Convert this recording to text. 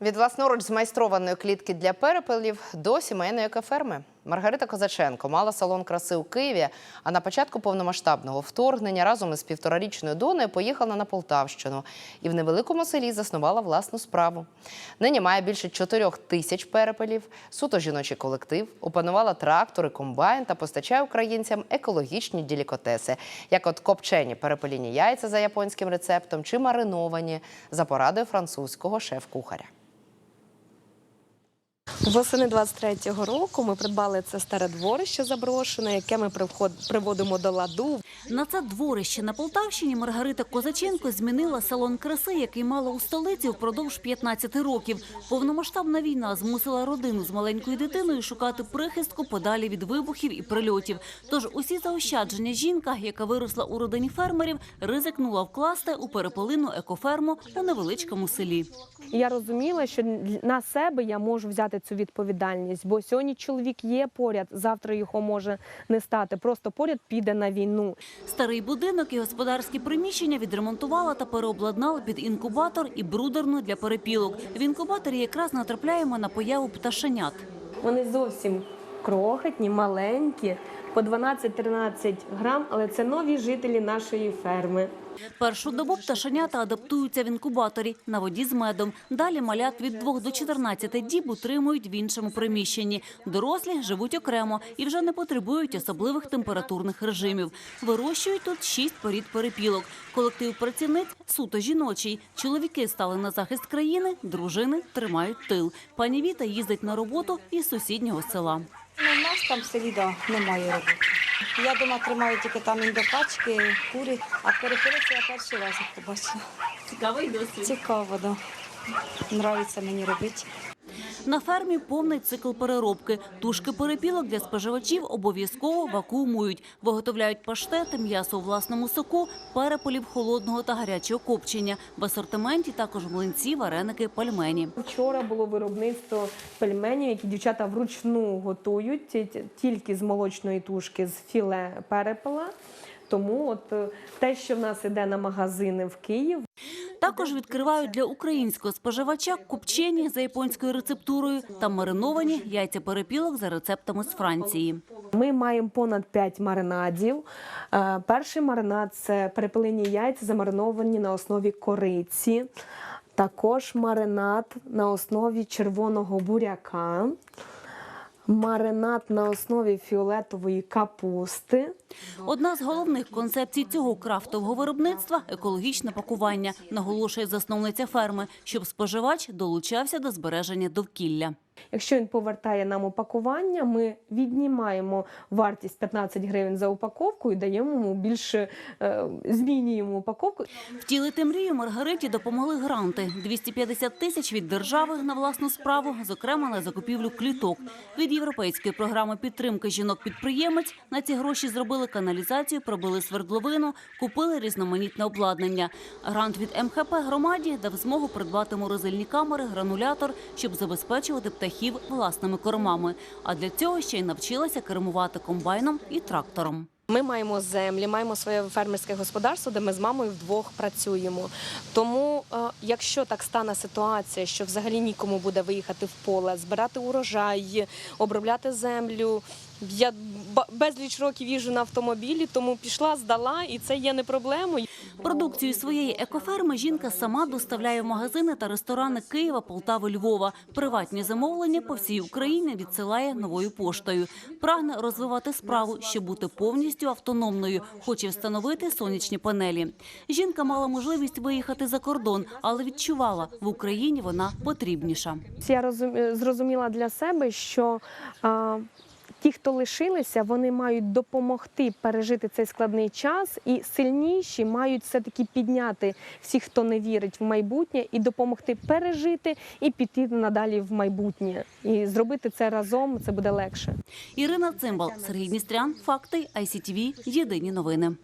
Від власноруч змайстрованої клітки для перепелів до сімейної екоферми. Маргарита Козаченко мала салон краси у Києві, а на початку повномасштабного вторгнення разом із півторарічною донею поїхала на Полтавщину і в невеликому селі заснувала власну справу. Нині має більше чотирьох тисяч перепелів, суто жіночий колектив, опанувала трактори, комбайн та постачає українцям екологічні делікатеси, як от копчені перепеліні яйця за японським рецептом чи мариновані за порадою французького шеф-кухаря. Восени 23-го року ми придбали це старе дворище заброшене, яке ми приводимо до ладу. На це дворище на Полтавщині Маргарита Козаченко змінила салон краси, який мала у столиці впродовж 15 років. Повномасштабна війна змусила родину з маленькою дитиною шукати прихистку подалі від вибухів і прильотів. Тож усі заощадження жінка, яка виросла у родині фермерів, ризикнула вкласти у переполину екоферму у невеличкому селі. Я розуміла, що на себе я можу взяти цю відповідальність, бо сьогодні чоловік є поряд, завтра його може не стати. Просто поряд піде на війну. Старий будинок і господарські приміщення відремонтувала та переобладнала під інкубатор і брудерну для перепілок. В інкубаторі якраз натрапляємо на появу пташенят. Вони зовсім крохотні, маленькі, по 12-13 грам, але це нові жителі нашої ферми. Першу добу пташенята адаптуються в інкубаторі на воді з медом. Далі малят від 2 до 14 діб утримують в іншому приміщенні. Дорослі живуть окремо і вже не потребують особливих температурних режимів. Вирощують тут шість порід перепілок. Колектив працівниць суто жіночий. Чоловіки стали на захист країни, дружини тримають тил. Пані Віта їздить на роботу із сусіднього села. Ну, у нас там в селі да, немає роботи. Я дома тримаю тільки там індокачки, кури, а перепилися я перший раз їх побачила. Цікавий досвід. Цікаво, да. Нравиться мені робити. На фермі повний цикл переробки. Тушки перепілок для споживачів обов'язково вакуумують. Виготовляють паштети, м'ясо у власному соку, перепелів холодного та гарячого копчення. В асортименті також млинці, вареники, пельмені. Вчора було виробництво пельменів, які дівчата вручну готують ті- ті- тільки з молочної тушки, з філе перепела. Тому от е, те, що в нас іде на магазини в Київ, Також відкривають для українського споживача копчені за японською рецептурою та мариновані яйця перепілок за рецептами з Франції. Ми маємо понад 5 маринадів. Е, Перший маринад це перепелині яйця, замариновані на основі кориці. Також маринад на основі червоного буряка. Маринад на основі фіолетової капусти. Одна з головних концепцій цього крафтового виробництва екологічне пакування, наголошує засновниця ферми, щоб споживач долучався до збереження довкілля. Якщо він повертає нам упакування, ми віднімаємо вартість 15 гривень за упаковку і даємо йому більше, е, змінюємо упаковку. Втілити мрію Маргариті допомогли гранти 250 тисяч від держави на власну справу, зокрема на закупівлю кліток. Від європейської програми підтримки жінок-підприємець на ці гроші зробили каналізацію, пробили свердловину, купили різноманітне обладнання. Грант від МХП громаді дав змогу придбати морозильні камери, гранулятор, щоб забезпечувати птахів власними кормами. А для цього ще й навчилася кермувати комбайном і трактором. Ми маємо землі, маємо своє фермерське господарство, де ми з мамою вдвох працюємо. Тому, е, якщо так стане ситуація, що взагалі нікому буде виїхати в поле, збирати урожай, обробляти землю. Я безліч років їжджу на автомобілі, тому пішла, здала, і це є не проблемою. Продукцію своєї екоферми жінка сама доставляє в магазини та ресторани Києва, Полтави, Львова. Приватні замовлення по всій Україні відсилає новою поштою. Прагне розвивати справу, щоб бути повністю автономною. Хоче встановити сонячні панелі. Жінка мала можливість виїхати за кордон, але відчувала в Україні вона потрібніша. Я розум- зрозуміла для себе, що ті, хто лишилися, вони мають допомогти пережити цей складний час, і сильніші мають все таки підняти всіх, хто не вірить в майбутнє, і допомогти пережити і піти надалі в майбутнє. І зробити це разом це буде легше. Ірина Цимбал, Сергій Дністрян, Факти, ICTV, Єдині новини.